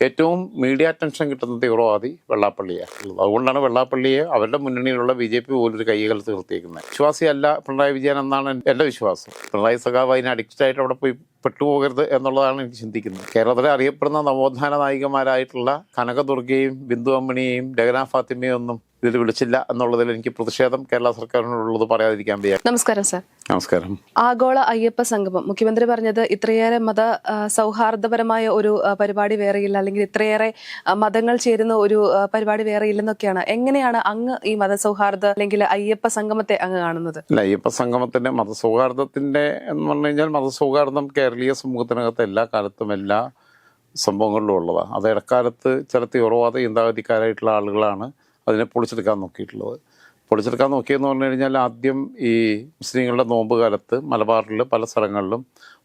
ഏറ്റവും media attention കിട്ടുന്ന തീവ്രവാദി വെള്ളാപ്പള്ളിയാണ് ഉള്ളത്. അതുകൊണ്ടാണ് വെള്ളാപ്പള്ളിയെ അവരുടെ മുന്നണിയിലുള്ള ബി ജെ പി പോലൊരു കൈകലത്ത് നിർത്തിയിരിക്കുന്നത് വിശ്വാസിയല്ല പിണറായി വിജയൻ എന്നാണ് എന്റെ വിശ്വാസം. പിണറായി സഖാവ് അതിന് അഡിക്റ്റഡ് ആയിട്ട് അവിടെ പോയി പെട്ടുപോകരുത് എന്നുള്ളതാണ് എനിക്ക് ചിന്തിക്കുന്നത്. കേരളത്തിലെ അറിയപ്പെടുന്ന നവോത്ഥാന നായികമാരായിട്ടുള്ള കനകദുർഗയും ബിന്ദു അമ്മിണിയെയും ഡഗന ഫാത്തിമയും ഒന്നും ഇതിൽ വിളിച്ചില്ല എന്നുള്ളതിൽ എനിക്ക് പ്രതിഷേധം കേരള സർക്കാരിനോടുള്ളത് പറയാതിരിക്കാൻ വയ്യ. നമസ്കാരം സാർ. നമസ്കാരം. ആഗോള അയ്യപ്പ സംഗമം. മുഖ്യമന്ത്രി പറഞ്ഞത് ഇത്രയേറെ മത സൗഹാർദ്ദപരമായ ഒരു പരിപാടി വേറെയില്ല. അല്ലെങ്കിൽ ഇത്രയേറെ മതങ്ങൾ ചേരുന്ന ഒരു പരിപാടി പരിപാടി വേറെയില്ലെന്നൊക്കെയാണ്. എങ്ങനെയാണ് അങ്ങ് ഈ മതസൗഹാർദ്ദ അല്ലെങ്കിൽ അയ്യപ്പ സംഗമത്തെ അങ്ങ് കാണുന്നത്? അല്ല അയ്യപ്പ സംഗമത്തിന്റെ മതസൗഹാർദ്ദത്തിന്റെ എന്ന് പറഞ്ഞു കഴിഞ്ഞാൽ മതസൗഹാർദ്ദം കേരളീയ സമൂഹത്തിനകത്ത് എല്ലാ കാലത്തും എല്ലാ സംഭവങ്ങളിലും ഉള്ളതാണ് അത് ഇടക്കാലത്ത് ചില തീവ്രവാദ ചിന്താഗതിക്കാരായിട്ടുള്ള ആളുകളാണ് അതിനെ പൊളിച്ചെടുക്കാൻ നോക്കിയിട്ടുള്ളത്. പൊളിച്ചെടുക്കാൻ നോക്കിയെന്ന് പറഞ്ഞു കഴിഞ്ഞാൽ ആദ്യം ഈ മുസ്ലിങ്ങളുടെ നോമ്പ് കാലത്ത് മലബാറിൽ പല സ്ഥലങ്ങളിലും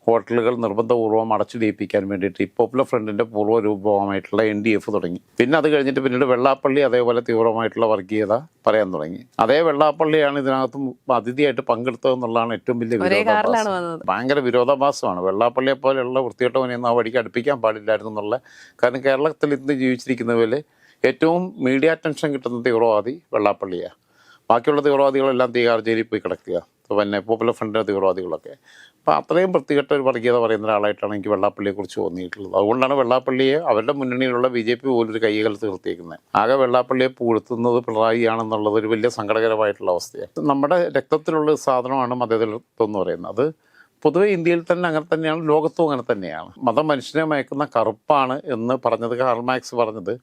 ഹോട്ടലുകൾ നിർബന്ധപൂർവം അടച്ചു ലയിപ്പിക്കാൻ വേണ്ടിയിട്ട് ഈ പോപ്പുലർ ഫ്രണ്ടിന്റെ പൂർവ രൂപമായിട്ടുള്ള എൻ ഡി എഫ് തുടങ്ങി. പിന്നെ അത് കഴിഞ്ഞിട്ട് പിന്നീട് വെള്ളാപ്പള്ളി അതേപോലെ തീവ്രമായിട്ടുള്ള വർഗീയത പറയാൻ തുടങ്ങി. അതേ വെള്ളാപ്പള്ളിയാണ് ഇതിനകത്തും അതിഥിയായിട്ട് പങ്കെടുത്തതെന്നുള്ളതാണ് ഏറ്റവും വലിയ വിരോധാഭാസം. ഭയങ്കര വിരോധാഭാസമാണ്. വെള്ളാപ്പള്ളിയെ പോലെയുള്ള വൃത്തികെട്ടവനെയൊന്നും ആ വഴിക്ക് അടുപ്പിക്കാൻ പാടില്ലായിരുന്നു എന്നുള്ള കാരണം കേരളത്തിൽ ഇന്ന് ജീവിച്ചിരിക്കുന്നവരിൽ ഏറ്റവും മീഡിയ അറ്റൻഷൻ കിട്ടുന്ന തീവ്രവാദി വെള്ളാപ്പള്ളിയാണ് ബാക്കിയുള്ള തീവ്രവാദികളെല്ലാം തീകാർ ജയിലിൽ പോയി കിടക്കുക. പിന്നെ പോപ്പുലർ ഫ്രണ്ടിന്റെ തീവ്രവാദികളൊക്കെ. അപ്പോൾ അത്രയും വൃത്തികെട്ട ഒരു വർഗീയത പറയുന്ന ഒരാളായിട്ടാണ് എനിക്ക് വെള്ളാപ്പള്ളിയെക്കുറിച്ച് തോന്നിയിട്ടുള്ളത്. അതുകൊണ്ടാണ് വെള്ളാപ്പള്ളിയെ അവരുടെ മുന്നണിയിലുള്ള ബി ജെ പി പോലൊരു കൈകൾ നിർത്തിയിരിക്കുന്നത് ആകെ വെള്ളാപ്പള്ളിയെ പൂഴ്ത്തുന്നത് പിണറായിയാണെന്നുള്ളത് ഒരു വലിയ സങ്കടകരമായിട്ടുള്ള അവസ്ഥയാണ്. നമ്മുടെ രക്തത്തിലുള്ള സാധനമാണ് മതേതരത്വം എന്ന് പറയുന്നത്. അത് പൊതുവെ ഇന്ത്യയിൽ തന്നെ അങ്ങനെ തന്നെയാണ് ലോകത്തും അങ്ങനെ തന്നെയാണ്. മതം മനുഷ്യനെ മയക്കുന്ന കറുപ്പാണ് എന്ന് പറഞ്ഞത് കാർമാക്സ് പറഞ്ഞത്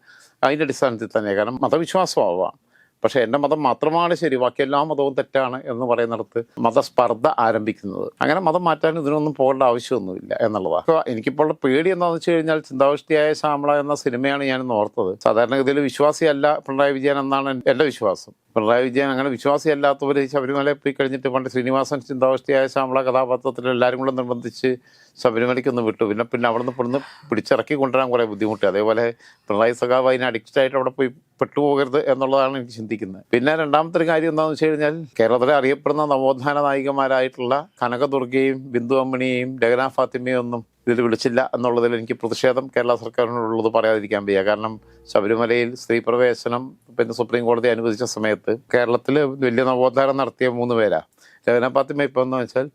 അതിന്റെ അടിസ്ഥാനത്തിൽ തന്നെ കാരണം മതവിശ്വാസമാവാം പക്ഷേ എന്റെ മതം മാത്രമാണ് ശരി ബാക്കി എല്ലാ മതവും തെറ്റാണ് എന്ന് പറയുന്നിടത്ത് മതസ്പർദ്ധ ആരംഭിക്കുന്നത്. അങ്ങനെ മതം മാറ്റാൻ ഇതിനൊന്നും പോകേണ്ട ആവശ്യമൊന്നുമില്ല എന്നുള്ളതാണ് എനിക്കിപ്പോൾ പേടി എന്താണെന്ന് വെച്ച് കഴിഞ്ഞാൽ ചിന്താവിഷ്ടിയായ ശ്യാമള എന്ന സിനിമയാണ് ഞാൻ ഓർത്തത്. സാധാരണഗതിയിൽ വിശ്വാസിയല്ല പിണറായി വിജയൻ എന്നാണ് എന്റെ വിശ്വാസം. പിണറായി വിജയൻ അങ്ങനെ വിശ്വാസിയല്ലാത്തവർ ശബരിമലയിൽ പോയി കഴിഞ്ഞിട്ട് പണ്ട് ശ്രീനിവാസൻ ചിന്താവസ്ഥയായ ശ്യാമള കഥാപാത്രത്തിൽ എല്ലാവരും കൂടെ നിർബന്ധിച്ച് ശബരിമലയ്ക്കൊന്ന് വിട്ടു. പിന്നെ പിന്നെ അവിടെ നിന്ന് പിടിച്ചിറക്കി കൊണ്ടുവരാൻ കുറേ ബുദ്ധിമുട്ടി. അതേപോലെ പിണറായി സഖാവ് അതിന് അഡിക്റ്റ് ആയിട്ട് അവിടെ പോയി പെട്ടുപോകരുത് എന്നുള്ളതാണ് എനിക്ക് ചിന്തിക്കുന്നത്. പിന്നെ രണ്ടാമത്തെ ഒരു കാര്യം എന്താണെന്ന് വെച്ച് കഴിഞ്ഞാൽ കേരളത്തിലെ അറിയപ്പെടുന്ന നവോത്ഥാന നായികമാരായിട്ടുള്ള കനകദുർഗയും ബിന്ദു അമ്മിണിയെയും രഗന ഫാത്തിമയും ഒന്നും ഇതിൽ വിളിച്ചില്ല എന്നുള്ളതിൽ എനിക്ക് പ്രതിഷേധം കേരള സർക്കാരിനോടുള്ളത് പറയാതിരിക്കാൻ വയ്യ. കാരണം ശബരിമലയിൽ സ്ത്രീ പ്രവേശനം പിന്നെ സുപ്രീം കോടതി അനുവദിച്ച സമയത്ത് കേരളത്തിൽ വലിയ നവോത്ഥാനം നടത്തിയ മൂന്ന് പേരാ. രഗന ഫാത്തിമ ഇപ്പം എന്ന് വെച്ചാൽ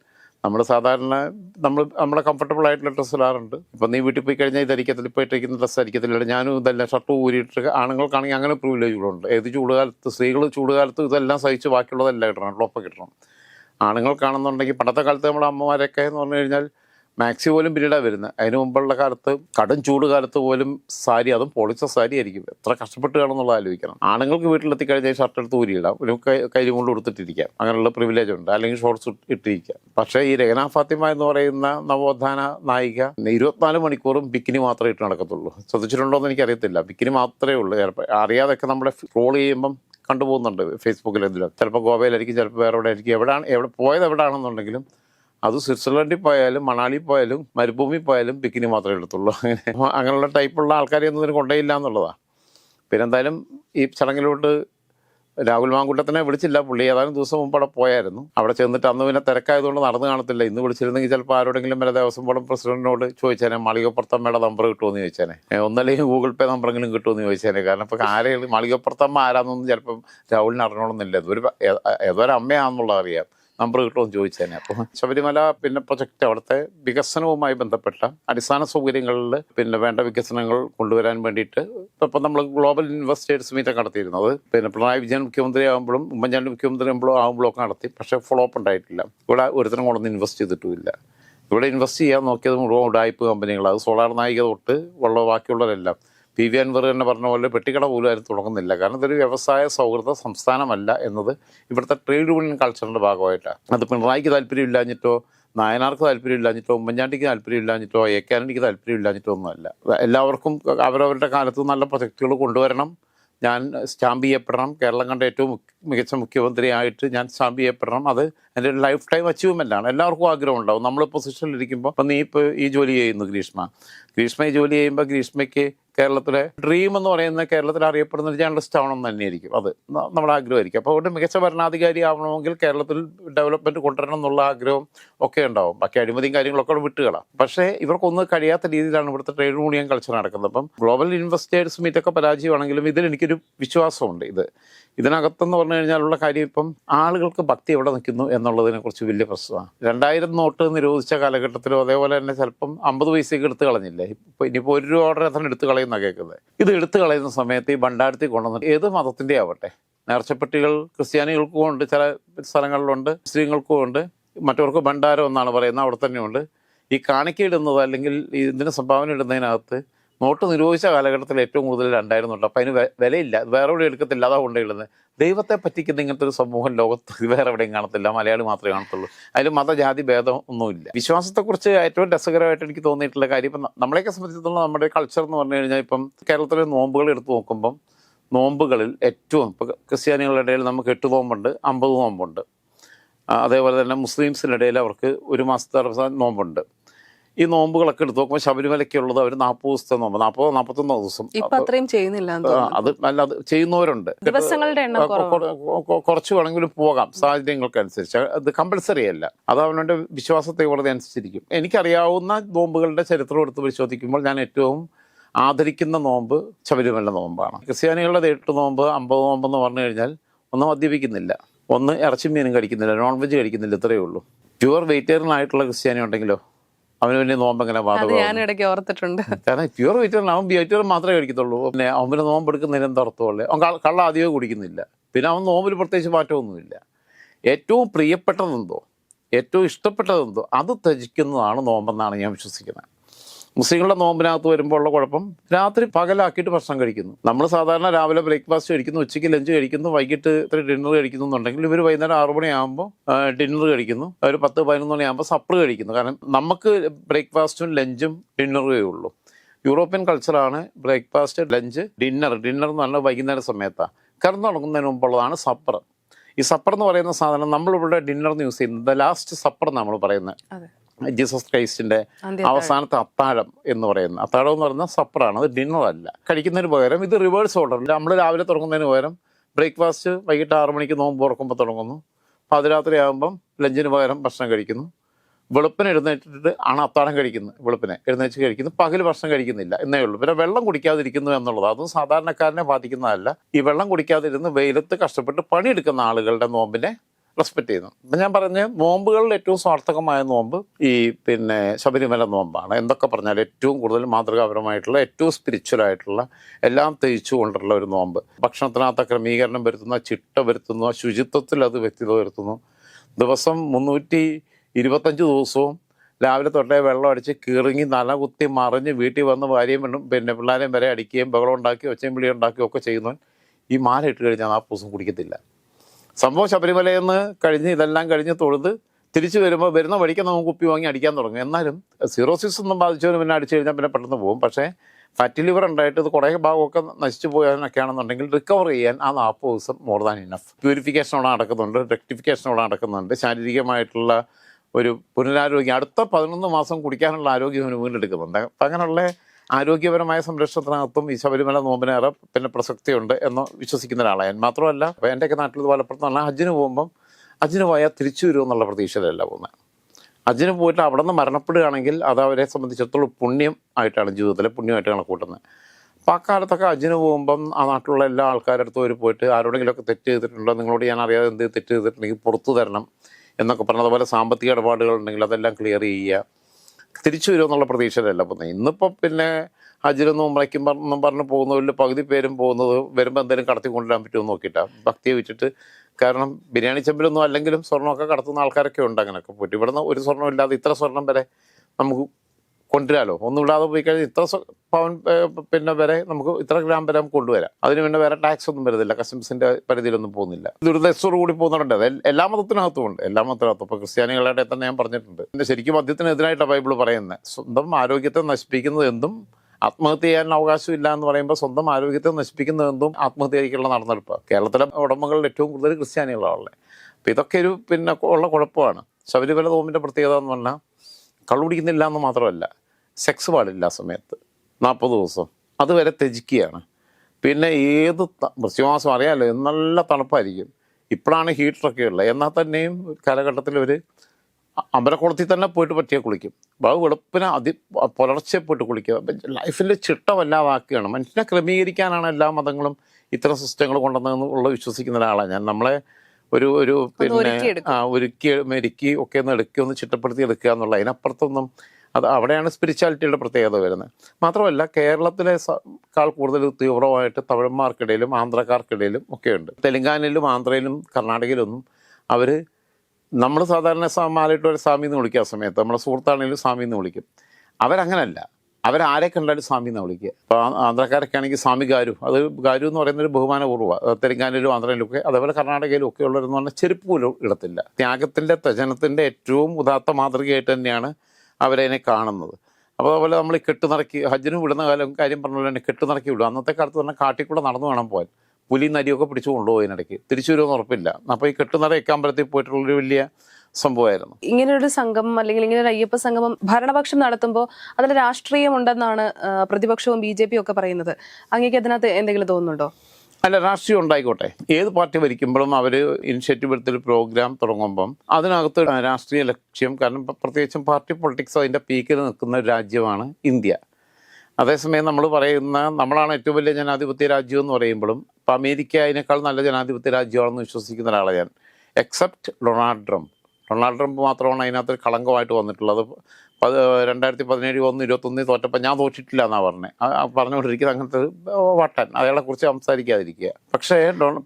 നമ്മൾ സാധാരണ നമ്മൾ നമ്മുടെ കംഫർട്ടബിൾ ആയിട്ടുള്ള ഡ്രസ്സ് ഇടാറുണ്ട്. ഇപ്പം നീ വീട്ടിൽ പോയി കഴിഞ്ഞാൽ ഇതായിരിക്കത്തില്ല ഇപ്പോൾ ഇട്ടിരിക്കുന്ന ഡ്രസ്സ് ആയിരിക്കത്തില്ല. ഞാനും ഇതെല്ലാം ഷർട്ട് ഊരിയിട്ട് ആണുങ്ങൾക്കാണെങ്കിൽ അങ്ങനെ പ്രിവിലേജുകളുണ്ട് ഏത് ചൂടുകാലത്ത് സ്ത്രീകൾ ചൂടുകാലത്ത് ഇതെല്ലാം സഹിച്ച് ബാക്കിയുള്ളതെല്ലാം ഇടണം ടോപ്പൊക്കെ ഇടണം. ആണുങ്ങൾക്കാണെന്നുണ്ടെങ്കിൽ പണ്ടത്തെ കാലത്ത് നമ്മുടെ അമ്മമാരൊക്കെ എന്ന് പറഞ്ഞു കഴിഞ്ഞാൽ മാക്സി പോലും പിന്നീടാണ് വരുന്നത്. അതിന് മുമ്പുള്ള കാലത്ത് കടും ചൂട് കാലത്ത് പോലും സാരി അതും പൊളിച്ച സാരി ആയിരിക്കും. എത്ര കഷ്ടപ്പെട്ട് കാണുന്നുള്ള ആലോചിക്കണം. ആണുങ്ങൾക്ക് വീട്ടിലെത്തി കഴിഞ്ഞാൽ ഷർട്ട് എടുത്ത് ഊരിയിടാം. ഒരു കൈ കൊണ്ട് കൊടുത്തിട്ടിരിക്കാം അങ്ങനെയുള്ള പ്രിവിലേജ് ഉണ്ട്. അല്ലെങ്കിൽ ഷോർട്സ് ഇട്ടിരിക്കാം. പക്ഷേ ഈ രഹന ഫാത്തിമ എന്ന് പറയുന്ന നവോത്ഥാന നായിക ഇരുപത്തിനാല് മണിക്കൂറും ബിക്കിനി മാത്രമേ ഇട്ട് നടക്കത്തുള്ളൂ. ശ്രദ്ധിച്ചിട്ടുണ്ടോ എന്ന് എനിക്കറിയത്തില്ല. ബിക്കിനി മാത്രമേ ഉള്ളൂ. അറിയാതൊക്കെ നമ്മുടെ സ്ക്രോൾ ചെയ്യുമ്പം കണ്ടുപോകുന്നുണ്ട് ഫേസ്ബുക്കിൽ എന്തിലും ചിലപ്പോൾ ഗോവയിലായിരിക്കും ചിലപ്പോൾ വേറെ എവിടെ ആയിരിക്കും എവിടെയാണ് എവിടെ പോയത് എവിടെയാണെന്നുണ്ടെങ്കിലും അത് സ്വിറ്റ്സർലൻഡിൽ പോയാലും മണാലി പോയാലും മരുഭൂമി പോയാലും ബിക്കിനി മാത്രമേ എടുത്തുള്ളൂ അങ്ങനെ അങ്ങനെയുള്ള ടൈപ്പുള്ള ആൾക്കാരെ ഒന്നും ഇതിന് കൊണ്ടേയില്ല എന്നുള്ളതാണ് പിന്നെ എന്തായാലും ഈ ചടങ്ങിലോട്ട് രാഹുൽ മാങ്കുട്ടത്തിനെ വിളിച്ചില്ല. പുള്ളി ഏതാനും ദിവസം മുമ്പ് അവിടെ പോയായിരുന്നു. അവിടെ ചെന്നിട്ട് അന്ന് പിന്നെ തിരക്കായതുകൊണ്ട് നടന്നു കാണത്തില്ല. ഇന്ന് വിളിച്ചിരുന്നെങ്കിൽ ചിലപ്പോൾ ആരോടെങ്കിലും വരെ ദേവസ്വം ബോർഡ് പ്രസിഡന്റിനോട് ചോദിച്ചേനെ മാളികപ്പുറത്തമ്മയുടെ നമ്പർ കിട്ടുമെന്ന് ചോദിച്ചേനെ. ഒന്നല്ലെങ്കിൽ ഗൂഗിൾ പേ നമ്പറെങ്കിലും കിട്ടുമെന്ന് ചോദിച്ചേനെ. കാരണം ഇപ്പോൾ ആരെയും മാളികപ്പുറത്തമ്മ ആരാന്നൊന്നും ചിലപ്പം രാഹുലിന് അറിഞ്ഞോളുന്നില്ല. ഒരു ഏതൊരു അമ്മയാണെന്നുള്ളത് അറിയാം. നമ്പർ കിട്ടുമെന്ന് ചോദിച്ചേനെ. അപ്പോൾ ശബരിമല പിന്നെ പ്രൊജക്റ്റ് അവിടുത്തെ വികസനവുമായി ബന്ധപ്പെട്ട അടിസ്ഥാന സൗകര്യങ്ങളിൽ പിന്നെ വേണ്ട വികസനങ്ങൾ കൊണ്ടുവരാൻ വേണ്ടിയിട്ട് ഇപ്പം നമ്മൾ ഗ്ലോബൽ ഇൻവെസ്റ്റേഴ്സ് മീറ്റ് നടത്തിയിരുന്നത് പിന്നെ പിണറായി വിജയൻ മുഖ്യമന്ത്രി ആകുമ്പോഴും ഉമ്മൻചാണ്ടി മുഖ്യമന്ത്രി ആകുമ്പോഴും ആകുമ്പോഴും ഒക്കെ നടത്തി. പക്ഷേ ഫോളോ അപ്പ് ഉണ്ടായിട്ടില്ല ഇവിടെ ഒരുത്തരം കൊണ്ടൊന്നും ഇൻവെസ്റ്റ് ചെയ്തിട്ടുമില്ല. ഇവിടെ ഇൻവെസ്റ്റ് ചെയ്യാൻ നോക്കിയത് മുഴുവൻ ഉടായ്പ കമ്പനികൾ അത് സോളാർ നായിക തൊട്ട് ഉള്ള ബാക്കിയുള്ളവരെല്ലാം. പി വി അൻവർ തന്നെ പറഞ്ഞ പോലെ പെട്ടിക്കട പോലും ആരും തുടങ്ങുന്നില്ല. കാരണം ഇതൊരു വ്യവസായ സൗഹൃദ സംസ്ഥാനമല്ല എന്നത് ഇവിടുത്തെ ട്രേഡ് യൂണിയൻ കൾച്ചറിന്റെ ഭാഗമായിട്ടാണ് അത് പിണറായിക്ക് താല്പര്യമില്ലാഞ്ഞിട്ടോ നായനാർക്ക് താല്പര്യമില്ലാഞ്ഞിട്ടോ ഉമ്മൻചാണ്ടിക്ക് താല്പര്യമില്ലാഞ്ഞിട്ടോ എ കെ ആന്റണിക്ക് താല്പര്യമില്ലാഞ്ഞിട്ടോ ഒന്നുമല്ല. എല്ലാവർക്കും അവരവരുടെ കാലത്ത് നല്ല പ്രൊജക്റ്റുകൾ കൊണ്ടുവരണം. ഞാൻ സ്റ്റാമ്പ് ചെയ്യപ്പെടണം. കേരളം കണ്ട ഏറ്റവും മികച്ച മുഖ്യമന്ത്രിയായിട്ട് ഞാൻ സ്റ്റാമ്പ് ചെയ്യപ്പെടണം. അത് എന്റെ ലൈഫ് ടൈം അച്ചീവ്മെന്റ് ആണ്. എല്ലാവർക്കും ആഗ്രഹം ഉണ്ടാവും നമ്മൾ പൊസിഷനിലിരിക്കുമ്പോൾ ഇപ്പം നീ ഇപ്പോൾ ഈ ജോലി ചെയ്യുന്നു ഗ്രീഷ്മ. ഗ്രീഷ്മ ഈ ജോലി ചെയ്യുമ്പോൾ ഗ്രീഷ്മയ്ക്ക് കേരളത്തിലെ ഡ്രീം എന്ന് പറയുന്ന കേരളത്തിൽ അറിയപ്പെടുന്ന ഒരു ജേർണലിസ്റ്റ് ആവണം തന്നെയായിരിക്കും. അത് നമ്മുടെ ആഗ്രഹമായിരിക്കും. അപ്പോൾ അതുകൊണ്ട് മികച്ച ഭരണാധികാരി ആവണമെങ്കിൽ കേരളത്തിൽ ഡെവലപ്മെന്റ് കൊണ്ടുവരണം എന്നുള്ള ആഗ്രഹം ഒക്കെ ഉണ്ടാവും. ബാക്കി അഴിമതിയും കാര്യങ്ങളൊക്കെ അവിടെ വിട്ടുകളാം. പക്ഷേ ഇവർക്കൊന്നും കഴിയാത്ത രീതിയിലാണ് ഇവിടുത്തെ ട്രേഡ് യൂണിയൻ കൾച്ചർ നടക്കുന്നത്. അപ്പം ഗ്ലോബൽ ഇൻവെസ്റ്റേഴ്സ് മീറ്റൊക്കെ പരാജയമാണെങ്കിലും ഇതിൽ എനിക്കൊരു വിശ്വാസമുണ്ട് ഇത്. ഇതിനകത്തെന്ന് പറഞ്ഞു കഴിഞ്ഞാലുള്ള കാര്യം ഇപ്പം ആളുകൾക്ക് ഭക്തി എവിടെ നിൽക്കുന്നു എന്നുള്ളതിനെ കുറിച്ച് വലിയ പ്രശ്നമാണ്. രണ്ടായിരം നോട്ട് നിരോധിച്ച കാലഘട്ടത്തിലും അതേപോലെ തന്നെ ചിലപ്പം അമ്പത് പൈസയ്ക്ക് എടുത്ത് കളഞ്ഞില്ലേ? ഇപ്പൊ ഇനിയിപ്പോൾ ഒരു ഓർഡർ എത്ര എടുത്ത് കളയുന്ന കേൾക്കുന്നത്? ഇത് എടുത്ത് കളയുന്ന സമയത്ത് ഈ ഭണ്ടാരത്തിൽ കൊണ്ടുവന്നിട്ട് ഏത് മതത്തിന്റെ ആവട്ടെ? നേർച്ചപ്പെട്ടികൾ ക്രിസ്ത്യാനികൾക്കും ഉണ്ട് ചില സ്ഥലങ്ങളിലുണ്ട് മുസ്ലിങ്ങൾക്കും ഉണ്ട് മറ്റവർക്ക് ഭണ്ഡാരം എന്നാണ് പറയുന്നത് അവിടെ തന്നെയുണ്ട്. ഈ കാണിക്കയിടുന്നത് അല്ലെങ്കിൽ ഇതിന് സംഭാവന ഇടുന്നതിനകത്ത് നോട്ട് നിരോധിച്ച കാലഘട്ടത്തിൽ ഏറ്റവും കൂടുതൽ രണ്ടായിരം നോട്ട് അപ്പം അതിന് വിലയില്ല. വേറെ എവിടെ എടുക്കത്തില്ല. അതാ കൊണ്ടിടുന്നത് ദൈവത്തെ പറ്റിക്കുന്ന ഇങ്ങനത്തെ ഒരു സമൂഹം ലോകത്ത് വേറെ എവിടെയും കാണത്തില്ല. മലയാളി മാത്രമേ കാണത്തുള്ളൂ. അതിൽ മതജാതി ഭേദം ഒന്നുമില്ല. വിശ്വാസത്തെക്കുറിച്ച് ഏറ്റവും രസകരമായിട്ട് എനിക്ക് തോന്നിയിട്ടുള്ള കാര്യം ഇപ്പം നമ്മളെയൊക്കെ സംബന്ധിച്ചിടത്തോളം നമ്മുടെ കൾച്ചർ എന്ന് പറഞ്ഞു കഴിഞ്ഞാൽ ഇപ്പം കേരളത്തിലെ നോമ്പുകൾ എടുത്തു നോക്കുമ്പം നോമ്പുകളിൽ ഏറ്റവും ഇപ്പോൾ ക്രിസ്ത്യാനികളുടെ ഇടയിൽ നമുക്ക് എട്ട് നോമ്പുണ്ട് അമ്പത് നോമ്പുണ്ട്. അതേപോലെ തന്നെ മുസ്ലിംസിന്റെ ഇടയിൽ അവർക്ക് ഒരു മാസത്തെ നോമ്പുണ്ട്. ഈ നോമ്പുകളൊക്കെ എടുത്ത് നോക്കുമ്പോൾ ശബരിമലയ്ക്കുള്ളത് അവർ നാൽപ്പത് ദിവസത്തെ നോമ്പ് നാൽപ്പത് നാൽപ്പത്തൊന്ന് ദിവസം. ഇപ്പൊ അത്രയും ചെയ്യുന്നില്ല അത് അല്ല അത് ചെയ്യുന്നവരുണ്ട്. കുറച്ച് വേണമെങ്കിലും പോകാം സാഹചര്യങ്ങൾക്കനുസരിച്ച്. അത് കമ്പൽസറി അല്ല. അത് അവനവന്റെ വിശ്വാസത്തെ വളരെ അനുസരിച്ചിരിക്കും. എനിക്കറിയാവുന്ന നോമ്പുകളുടെ ചരിത്രം എടുത്ത് പരിശോധിക്കുമ്പോൾ ഞാൻ ഏറ്റവും ആദരിക്കുന്ന നോമ്പ് ശബരിമല നോമ്പാണ്. ക്രിസ്ത്യാനികളുടെ എട്ട് നോമ്പ് അമ്പത് നോമ്പ് എന്ന് പറഞ്ഞു കഴിഞ്ഞാൽ ഒന്ന് മദ്യപിക്കുന്നില്ല. ഒന്ന് ഇറച്ചി മീനും കഴിക്കുന്നില്ല നോൺ വെജ് കഴിക്കുന്നില്ല ഇത്രയേ ഉള്ളൂ. പ്യുവർ വെജിറ്റേറിയൻ ആയിട്ടുള്ള ക്രിസ്ത്യാനി ഉണ്ടെങ്കിലോ അവന് പിന്നെ നോമ്പ് എങ്ങനെ അത് ഞാൻ ഇടയ്ക്ക് ഓർത്തിട്ടുണ്ട്. കാരണം പ്യൂർ വെജിറ്റേറിയൻ അവൻ വെജിറ്റേറിയൻ മാത്രമേ കഴിക്കത്തുള്ളൂ. പിന്നെ അവൻ പിന്നെ നോമ്പ് എടുക്കുന്നതിന് എന്താ അവൻ കള്ള അധികം കുടിക്കുന്നില്ല. പിന്നെ അവൻ നോമ്പിൽ പ്രത്യേകിച്ച് മാറ്റമൊന്നുമില്ല. ഏറ്റവും പ്രിയപ്പെട്ടതെന്തോ ഏറ്റവും ഇഷ്ടപ്പെട്ടതെന്തോ അത് ത്യജിക്കുന്നതാണ് നോമ്പെന്നാണ് ഞാൻ വിശ്വസിക്കുന്നത്. മുസ്ലിങ്ങളുടെ നോമ്പിനകത്ത് വരുമ്പോൾ ഉള്ള കുഴപ്പം രാത്രി പകലാക്കിയിട്ട് ഭക്ഷണം കഴിക്കുന്നു. നമ്മൾ സാധാരണ രാവിലെ ബ്രേക്ക്ഫാസ്റ്റ് കഴിക്കുന്നു ഉച്ചയ്ക്ക് ലഞ്ച് കഴിക്കുന്നു വൈകിട്ട് ഇത്ര ഡിന്നർ കഴിക്കുന്നു എന്നുണ്ടെങ്കിൽ ഇവർ വൈകുന്നേരം ആറു മണിയാകുമ്പോൾ ഡിന്നർ കഴിക്കുന്നു. ഒരു പത്ത് പതിനൊന്ന് മണിയാകുമ്പോൾ സപ്പർ കഴിക്കുന്നു. കാരണം നമുക്ക് ബ്രേക്ക്ഫാസ്റ്റും ലഞ്ചും ഡിന്നറേ ഉള്ളൂ. യൂറോപ്യൻ കൾച്ചറാണ് ബ്രേക്ക്ഫാസ്റ്റ് ലഞ്ച് ഡിന്നർ. ഡിന്നർ എന്ന് പറഞ്ഞാൽ വൈകുന്നേര സമയത്താണ് കിടന്നുറങ്ങുന്നതിന് മുമ്പുള്ളതാണ് സപ്പർ ഈ സപ്പർ എന്ന് പറയുന്ന സാധനം നമ്മളിവിടെ ഡിന്നർ യൂസ് ചെയ്യുന്നത്. ലാസ്റ്റ് സപ്പർ നമ്മൾ പറയുന്നത്. ജീസസ് ക്രൈസ്റ്റിന്റെ അവസാനത്തെ അത്താഴം എന്ന് പറയുന്നത്. അത്താഴം എന്ന് പറയുന്നത് സപ്പറാണ്. അത് ഡിന്നർ അല്ല കഴിക്കുന്നതിന് പകരം ഇത് റിവേഴ്സ് ഓർഡർ നമ്മൾ രാവിലെ തുടങ്ങുന്നതിന് പകരം ബ്രേക്ക്ഫാസ്റ്റ് വൈകിട്ട് ആറു മണിക്ക് നോമ്പ് തുറക്കുമ്പോൾ തുടങ്ങുന്നു. പാതിരാത്രി ആകുമ്പം ലഞ്ചിന് പകരം ഭക്ഷണം കഴിക്കുന്നു. വെളുപ്പിന് എഴുന്നേറ്റിട്ട് ആണ് അത്താഴം കഴിക്കുന്നത്. വെളുപ്പിനെ എഴുന്നേറ്റ് കഴിക്കുന്നു. പകൽ ഭക്ഷണം കഴിക്കുന്നില്ല. എന്നേ ഉള്ളൂ. പിന്നെ വെള്ളം കുടിക്കാതിരിക്കുന്നു എന്നുള്ളത് അതും സാധാരണക്കാരനെ ബാധിക്കുന്നതല്ല. ഈ വെള്ളം കുടിക്കാതിരുന്ന് വെയിലത്ത് കഷ്ടപ്പെട്ട് പണിയെടുക്കുന്ന ആളുകളുടെ നോമ്പിനെ റെസ്പെക്ട് ചെയ്യുന്നു. അപ്പം ഞാൻ പറഞ്ഞ നോമ്പുകളിൽ ഏറ്റവും സാർത്ഥകമായ നോമ്പ് ഈ പിന്നെ ശബരിമല നോമ്പാണ്. എന്തൊക്കെ പറഞ്ഞാൽ ഏറ്റവും കൂടുതൽ മാതൃകാപരമായിട്ടുള്ള ഏറ്റവും സ്പിരിച്വൽ ആയിട്ടുള്ള എല്ലാം തേച്ചു കൊണ്ടുള്ള ഒരു നോമ്പ്. ഭക്ഷണത്തിനകത്ത് ക്രമീകരണം വരുത്തുന്ന ചിട്ട വരുത്തുന്നു ശുചിത്വത്തിൽ അത് വ്യക്തിത വരുത്തുന്നു ദിവസം മുന്നൂറ്റി ഇരുപത്തഞ്ച് ദിവസവും രാവിലെ തൊട്ടേ വെള്ളം അടിച്ച് കീറിങ്ങി നല കുത്തി മറിഞ്ഞ് വീട്ടിൽ വന്ന് ഭാര്യയും പെണ്ണും പിന്നെ പിള്ളേരെയും വരെ അടിക്കുകയും ബഹളം ഉണ്ടാക്കി ഒച്ചയും വിളിയും ഉണ്ടാക്കുകയും ഒക്കെ ചെയ്യുന്നവൻ ഈ മാല ഇട്ട് കഴിഞ്ഞാൽ ആ ദിവസം കുടിക്കത്തില്ല. സംഭവം ശബരിമലയിൽ നിന്ന് കഴിഞ്ഞ് ഇതെല്ലാം കഴിഞ്ഞ് തൊഴുത് തിരിച്ചു വരുമ്പോൾ വരുന്ന വഴിക്ക് നമുക്ക് കുപ്പി വാങ്ങി അടിക്കാൻ തുടങ്ങും. എന്നാലും സീറോസിസ് ഒന്നും ബാധിച്ചവന് പിന്നെ അടിച്ചു കഴിഞ്ഞാൽ പിന്നെ പെട്ടെന്ന് പോകും. പക്ഷേ ഫാറ്റ് ലിവർ ഉണ്ടായിട്ട് ഇത് കുറേ ഭാഗമൊക്കെ നശിച്ചു പോയതിനൊക്കെ ആണെന്നുണ്ടെങ്കിൽ റിക്കവർ ചെയ്യാൻ ആ നാൽപ്പത് ദിവസം മോർ ദാൻ ഇനഫ് പ്യൂരിഫിക്കേഷൻ അവിടെ നടക്കുന്നുണ്ട് റെക്ടിഫിക്കേഷൻ അവിടെ നടക്കുന്നുണ്ട്. ശാരീരികമായിട്ടുള്ള ഒരു പുനരാരോഗ്യം അടുത്ത പതിനൊന്ന് മാസം കുടിക്കാനുള്ള ആരോഗ്യം വീണ്ടെടുക്കുന്നുണ്ട്. അപ്പം അങ്ങനെയുള്ള ആരോഗ്യപരമായ സംരക്ഷണത്തിനകത്തും ഈ ശബരിമല നോമ്പിനേറെ പിന്നെ പ്രസക്തിയുണ്ട് എന്ന് വിശ്വസിക്കുന്ന ഒരാളാണ് ഞാൻ. മാത്രമല്ല എന്റെയൊക്കെ നാട്ടിൽ പലപ്പോഴും പറഞ്ഞാൽ ഹജ്ജിന് പോകുമ്പം ഹജ്ജിന് പോയാൽ തിരിച്ചു വരുമെന്നുള്ള പ്രതീക്ഷയിലല്ല പോകുന്നത്. ഹജ്ജിന് പോയിട്ട് അവിടെ നിന്ന് മരണപ്പെടുകയാണെങ്കിൽ അത് അവരെ സംബന്ധിച്ചിടത്തോളം പുണ്യം ആയിട്ടാണ് ജീവിതത്തിലെ പുണ്യമായിട്ട് കണക്കൂട്ടുന്നത് അപ്പം ആ കാലത്തൊക്കെ ഹജ്ജിന് പോകുമ്പം ആ നാട്ടിലുള്ള എല്ലാ ആൾക്കാരുടെ അടുത്തും അവർ പോയിട്ട് ആരോടെങ്കിലുമൊക്കെ തെറ്റ് ചെയ്തിട്ടുണ്ടോ? നിങ്ങളോട് ഞാൻ അറിയാതെ എന്ത് തെറ്റ് ചെയ്തിട്ടുണ്ടെങ്കിൽ പുറത്തു തരണം എന്നൊക്കെ പറഞ്ഞതുപോലെ സാമ്പത്തിക ഇടപാടുകൾ ഉണ്ടെങ്കിൽ അതെല്ലാം ക്ലിയർ ചെയ്യുക. തിരിച്ചു വരുമെന്നുള്ള പ്രതീക്ഷയിലല്ല പോകുന്നത്. ഇന്നിപ്പോൾ പിന്നെ ഹജ്ജിനൊന്നും ഉമ്രയ്ക്കും പറഞ്ഞും പറഞ്ഞ് പോകുന്നവരിൽ പകുതി പേരും പോകുന്നത് വരുമ്പോൾ എന്തെങ്കിലും കടത്തി കൊണ്ടുവരാൻ പറ്റുമോ നോക്കിയിട്ടാണ് ഭക്തിയെ വെച്ചിട്ട് കാരണം ബിരിയാണി ചെമ്പിലൊന്നും അല്ലെങ്കിലും സ്വർണമൊക്കെ കടത്തുന്ന ആൾക്കാരൊക്കെ ഉണ്ട് അങ്ങനെയൊക്കെ. പോയിട്ട് ഇവിടുന്ന് ഒരു സ്വർണം ഇല്ലാതെ ഇത്ര സ്വർണം വരെ നമുക്ക് കൊണ്ടുവരാലോ. ഒന്നും ഇടാതെ പോയി കഴിഞ്ഞാൽ ഇത്ര പവൻ പിന്നെ വരെ നമുക്ക് ഇത്ര ഗ്രാം വരെ നമുക്ക് കൊണ്ടുവരാം. അതിന് പിന്നെ വേറെ ടാക്സ് ഒന്നും വരുന്നില്ല. കസ്റ്റംസിന്റെ പരിധിയിലൊന്നും പോകുന്നില്ല. ദുരിതസ്വർ കൂടി പോകുന്നുണ്ട്. എല്ലാ മതത്തിനകത്തും ഉണ്ട്. എല്ലാ മതത്തിനകത്തും. ഇപ്പോൾ ക്രിസ്ത്യാനികളുടെ തന്നെ ഞാൻ പറഞ്ഞിട്ടുണ്ട്. ശരിക്കും മദ്യത്തിനെതിരായിട്ടാണ് ബൈബിൾ പറയുന്നത് സ്വന്തം ആരോഗ്യത്തെ നശിപ്പിക്കുന്നത് എന്തും ആത്മഹത്യ ചെയ്യാൻ അവകാശമില്ല എന്ന് പറയുമ്പോൾ സ്വന്തം ആരോഗ്യത്തെ നശിപ്പിക്കുന്നത് എന്തും ആത്മഹത്യയ്ക്കുള്ള നടന്നെടുപ്പ്. കേരളത്തിലെ ഉടമകളിൽ ഏറ്റവും കൂടുതൽ ക്രിസ്ത്യാനികളാണുള്ളത് അപ്പോൾ ഇതൊക്കെ ഒരു പിന്നെ ഉള്ള കുഴപ്പമാണ്. ശബരിമല തോമിന്റെ പ്രത്യേകത എന്ന് പറഞ്ഞാൽ കള്ളുപിടിക്കുന്നില്ല എന്ന് മാത്രമല്ല. സെക്സ് പാടില്ല ആ സമയത്ത്. നാൽപ്പത് ദിവസം. അതുവരെ ത്യജിക്കുകയാണ്. പിന്നെ ഏത് വൃശ്ചമാസം അറിയാമല്ലോ നല്ല തണുപ്പായിരിക്കും. ഇപ്പോഴാണ് ഹീറ്ററൊക്കെ ഉള്ളത്. എന്നാൽ തന്നെയും കാലഘട്ടത്തിൽ ഒരു അമ്പലക്കുളത്തിൽ തന്നെ പോയിട്ട് പറ്റിയ കുളിക്കും. അപ്പോൾ വെളുപ്പിന് അതി പുലർച്ചെ പോയിട്ട് കുളിക്കുക. ലൈഫിന്റെ ചിട്ടമല്ലാതാക്കുകയാണ് മനുഷ്യനെ ക്രമീകരിക്കാനാണ് എല്ലാ മതങ്ങളും ഇത്തരം സിസ്റ്റങ്ങൾ കൊണ്ടുവന്നതെന്ന് ഉള്ള വിശ്വസിക്കുന്ന ഒരാളാണ് ഞാൻ. നമ്മളെ ഒരു ഒരു പിന്നെ ഒരുക്കി മെരുക്കി ഒക്കെ ഒന്ന് എടുക്കുക ഒന്ന് ചിട്ടപ്പെടുത്തി എടുക്കുക എന്നുള്ള അതിനപ്പുറത്തൊന്നും അത് അവിടെയാണ് സ്പിരിച്വാലിറ്റിയുടെ പ്രത്യേകത വരുന്നത്. മാത്രമല്ല കേരളത്തിലെ സ- കാൾ കൂടുതൽ തീവ്രമായിട്ട് തമിഴന്മാർക്കിടയിലും ആന്ധ്രക്കാർക്കിടയിലും ഒക്കെയുണ്ട്. തെലുങ്കാനയിലും ആന്ധ്രയിലും കർണാടകയിലൊന്നും അവർ നമ്മൾ സാധാരണ സാ- ഒരു സ്വാമി എന്ന് വിളിക്കുക സമയത്ത്. നമ്മുടെ സുഹൃത്താണെങ്കിലും സ്വാമി എന്ന് വിളിക്കും. അവരങ്ങനല്ല. അവരാരെ കണ്ടാലും സ്വാമി എന്ന് വിളിക്കുക. ഇപ്പോൾ ആന്ധ്രക്കാരൊക്കെ ആണെങ്കിൽ സ്വാമി ഗാരു. അത് ഗാരു എന്ന് പറയുന്നൊരു ബഹുമാനപൂർവമാണ് ബഹുമാനപൂർവ തെലങ്കാനയിലും ആന്ധ്രയിലും ഒക്കെ അതേപോലെ കർണാടകയിലും ഒക്കെ ഉള്ളവരെന്ന് പറഞ്ഞാൽ ചെരുപ്പ് പോലും ഇടത്തില്ല. ത്യാഗത്തിന്റെ ത്യജനത്തിന്റെ ഏറ്റവും ഉദാത്ത മാതൃകയായിട്ട് തന്നെയാണ് അവരതിനെ കാണുന്നത്. അപ്പോൾ അതുപോലെ നമ്മൾ കെട്ട് നിറക്കി ഹജ്ജിന് വിടുന്ന കാലം കാര്യം പറഞ്ഞ പോലെ തന്നെ കെട്ടുനിറക്കി വിടും അന്നത്തെ കാലത്ത് തന്നെ കാട്ടിൽ കൂടെ നടന്നു വേണം പോകാൻ. പുലി നരിയൊക്കെ പിടിച്ചു കൊണ്ടുപോയി ഇടയ്ക്ക് തിരിച്ചു വരുമെന്ന് ഉറപ്പില്ല. അപ്പോൾ ഈ കെട്ടുനിറയൊക്കെ അമ്പലത്തിൽ പോയിട്ടുള്ളൊരു വലിയ സംഭവമായിരുന്നു. ഇങ്ങനെ ഒരു സംഗമം അല്ലെങ്കിൽ ഇങ്ങനെ ഒരു അയ്യപ്പ സംഗമം ഭരണപക്ഷം നടത്തുമ്പോൾ അതിൽ രാഷ്ട്രീയമുണ്ടെന്നാണ് പ്രതിപക്ഷവും ബി ജെ പിയും ഒക്കെ പറയുന്നത്. അങ്ങേക്ക് അതിനകത്ത് എന്തെങ്കിലും തോന്നുന്നുണ്ടോ? അല്ല രാഷ്ട്രീയം ഉണ്ടായിക്കോട്ടെ. ഏത് പാർട്ടി ഭരിക്കുമ്പോഴും അവർ ഇനിഷ്യേറ്റീവ് എടുത്തൊരു പ്രോഗ്രാം തുടങ്ങുമ്പം അതിനകത്ത് രാഷ്ട്രീയ ലക്ഷ്യം കാരണം പ്രത്യേകിച്ചും പാർട്ടി പൊളിറ്റിക്സ് അതിന്റെ പീക്കിൽ നിൽക്കുന്ന ഒരു രാജ്യമാണ് ഇന്ത്യ. അതേസമയം നമ്മൾ പറയുന്ന നമ്മളാണ് ഏറ്റവും വലിയ ജനാധിപത്യ രാജ്യം എന്ന് പറയുമ്പോഴും ഇപ്പം അമേരിക്ക അതിനേക്കാൾ നല്ല ജനാധിപത്യ രാജ്യമാണെന്ന് വിശ്വസിക്കുന്ന ഒരാളാണ് ഞാൻ. Except Donald Trump. Donald Trump മാത്രമാണ് അതിനകത്ത് കളങ്കമായിട്ട് വന്നിട്ടുള്ളത്. രണ്ടായിരത്തി പതിനേഴ് ഒന്ന് ഇരുപത്തൊന്നിൽ തോറ്റപ്പോൾ ഞാൻ തോറ്റിട്ടില്ല എന്നാണ് പറഞ്ഞത് പറഞ്ഞുകൊണ്ടിരിക്കുന്നത് അങ്ങനത്തെ വട്ടൻ. അയാളെക്കുറിച്ച് സംസാരിക്കാതിരിക്കുക. പക്ഷേ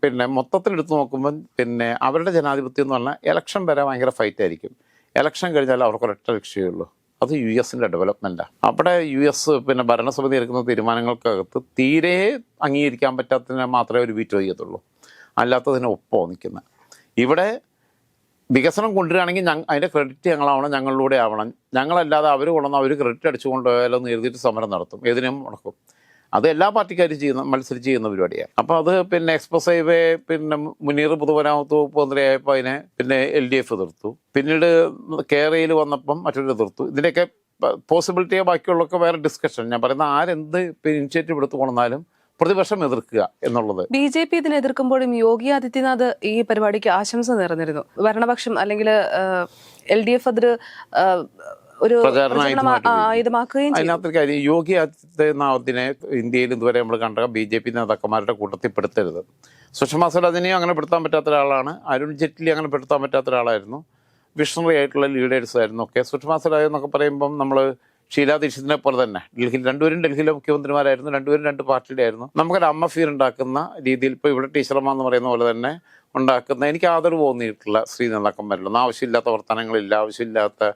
പിന്നെ മൊത്തത്തിൽ എടുത്തു നോക്കുമ്പോൾ പിന്നെ അവരുടെ ജനാധിപത്യം എന്ന് പറഞ്ഞാൽ ഇലക്ഷൻ വരെ ഭയങ്കര ഫൈറ്റ് ആയിരിക്കും. ഇലക്ഷൻ കഴിഞ്ഞാൽ അവർക്ക് ഒരൊറ്റ ലക്ഷ്യമുള്ളൂ അത് യു എസിന്റെ ഡെവലപ്മെന്റാണ് അവിടെ യു എസ് പിന്നെ ഭരണസമിതി എടുക്കുന്ന തീരുമാനങ്ങൾക്കകത്ത് തീരെ അംഗീകരിക്കാൻ പറ്റാത്തതിനെ മാത്രമേ ഒരു വീറ്റോ ചെയ്യത്തുള്ളൂ അല്ലാത്തതിന് ഒപ്പോ നിൽക്കുന്നത്. ഇവിടെ വികസനം കൊണ്ടുവരികയാണെങ്കിൽ ഞങ്ങൾ അതിന്റെ ക്രെഡിറ്റ് ഞങ്ങളാവണം ഞങ്ങളിലൂടെ ആവണം. ഞങ്ങളല്ലാതെ അവർ കൊണ്ടുവന്ന അവർ ക്രെഡിറ്റ് അടിച്ചു കൊണ്ടുപോയാലോ എഴുതിയിട്ട് സമരം നടത്തും. ഏതിനും മുടക്കും. അത് എല്ലാ പാർട്ടിക്കാരും ചെയ്യുന്ന മത്സരിച്ച് ചെയ്യുന്ന പരിപാടിയാണ്. അപ്പോൾ അത് പിന്നെ എക്സ്പ്രസ് ഹൈവേ പിന്നെ മുനീർ പൊതുമരാമത്ത് വകുപ്പ് മന്ത്രിയായപ്പോൾ അതിനെ പിന്നെ എൽ ഡി എഫ് എതിർത്തു. പിന്നീട് കേരളയിൽ വന്നപ്പം മറ്റൊരു എതിർത്തു. ഇതിന്റെയൊക്കെ പോസിബിലിറ്റിയെ ബാക്കിയുള്ളൊക്കെ വേറെ ഡിസ്കഷൻ ഞാൻ പറയുന്ന ആരെന്ത് ഇനിഷ്യേറ്റീവ് എടുത്തു കൊണ്ടാലും പ്രതിപക്ഷം എതിർക്കുക എന്നുള്ളത്. ബി ജെ പി ഇതിനെ എതിർക്കുമ്പോഴും യോഗി ആദിത്യനാഥ് ഈ പരിപാടിക്ക് ആശംസ നേർന്നിരുന്നു. ഭരണപക്ഷം അല്ലെങ്കിൽ എൽ ഡി എഫ് അതിൽ ഒരു ആയുധമാക്കുകയും ചെയ്തു. അതിനകത്തൊരു കാര്യം യോഗി ആദിത്യനാഥിനെ ഇന്ത്യയിൽ ഇതുവരെ നമ്മൾ കണ്ട ബി ജെ പി നേതാക്കന്മാരുടെ കൂട്ടത്തിൽ പെടുത്തരുത്. സുഷമ സ്വരാജിനെയും അങ്ങനെ പെടുത്താൻ പറ്റാത്ത ഒരാളാണ്. അരുൺ ജെയ്റ്റ്ലി അങ്ങനെ പെടുത്താൻ പറ്റാത്ത ഒരാളായിരുന്നു. വിഷണറി ആയിട്ടുള്ള ലീഡേഴ്സ് ആയിരുന്നു ഒക്കെ. സുഷമ സ്വരാജ് എന്നൊക്കെ പറയുമ്പം നമ്മൾ ഷീലാ ദീക്ഷിതിനെ പോലെ തന്നെ. ഡൽഹിയിൽ രണ്ടുപേരും ഡൽഹിയിലെ മുഖ്യമന്ത്രിമാരായിരുന്നു രണ്ടുപേരും രണ്ട് പാർട്ടിയുടെ ആയിരുന്നു. നമുക്കൊരു അമ്മ ഫീൽ ഉണ്ടാക്കുന്ന രീതിയിൽ ഇപ്പോൾ ഇവിടെ ടീച്ചർമാർ എന്ന് പറയുന്ന പോലെ തന്നെ ഉണ്ടാക്കുന്ന എനിക്ക് ആദരവ് തോന്നിയിട്ടില്ല സ്ത്രീ നേതാക്കന്മാരിലൊന്നും ആവശ്യമില്ലാത്ത വർത്തമാനങ്ങളില്ല ആവശ്യമില്ലാത്ത